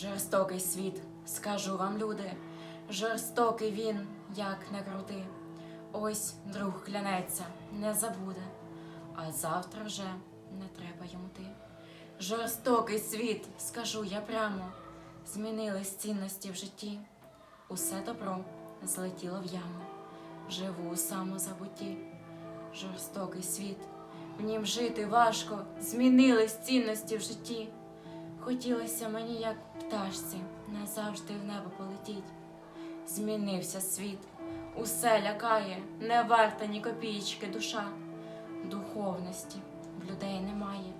Жорстокий світ, скажу вам, люди, жорстокий він, як не крути. Ось друг клянеться, не забуде, а завтра вже не треба йому ти. Жорстокий світ, скажу я прямо, змінились цінності в житті. Усе добро злетіло в яму, живу у самозабутті. Жорстокий світ, в нім жити важко, змінились цінності в житті. Хотілося мені, як пташці, назавжди в небо полетіть. Змінився світ, усе лякає, не варта ні копієчки душа. Духовності в людей немає,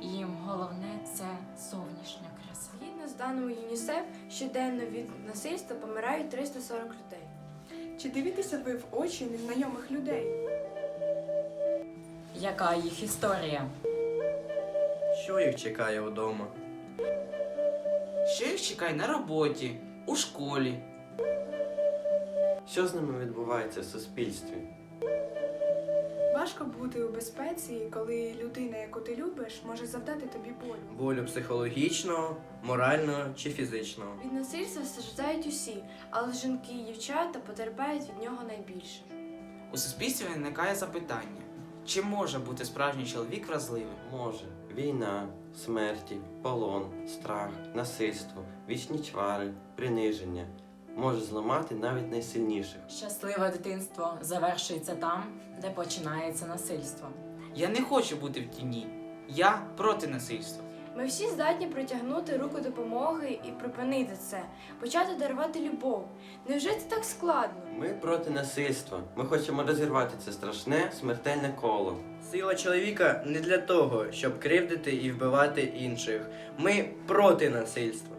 їм головне це зовнішня краса. Згідно з даними ЮНІСЕФ, щоденно від насильства помирають 340 людей. Чи дивитеся ви в очі незнайомих людей? Яка їх історія? Що їх чекає вдома? Що їх чекає на роботі, у школі? Що з ними відбувається в суспільстві? Важко бути у безпеці, коли людина, яку ти любиш, може завдати тобі болю. Болю психологічного, морального чи фізичного? Від насильства страждають усі, але жінки і дівчата потерпають від нього найбільше. У суспільстві виникає запитання: чи може бути справжній чоловік вразливим? Може. Війна, смерті, полон, страх, насильство, вічні чвари, приниження може зламати навіть найсильніших. Щасливе дитинство завершується там, де починається насильство. Я не хочу бути в тіні. Я проти насильства. Ми всі здатні протягнути руку допомоги і припинити це, почати дарувати любов. Невже це так складно? Ми проти насильства. Ми хочемо розірвати це страшне смертельне коло. Сила чоловіка не для того, щоб кривдити і вбивати інших. Ми проти насильства.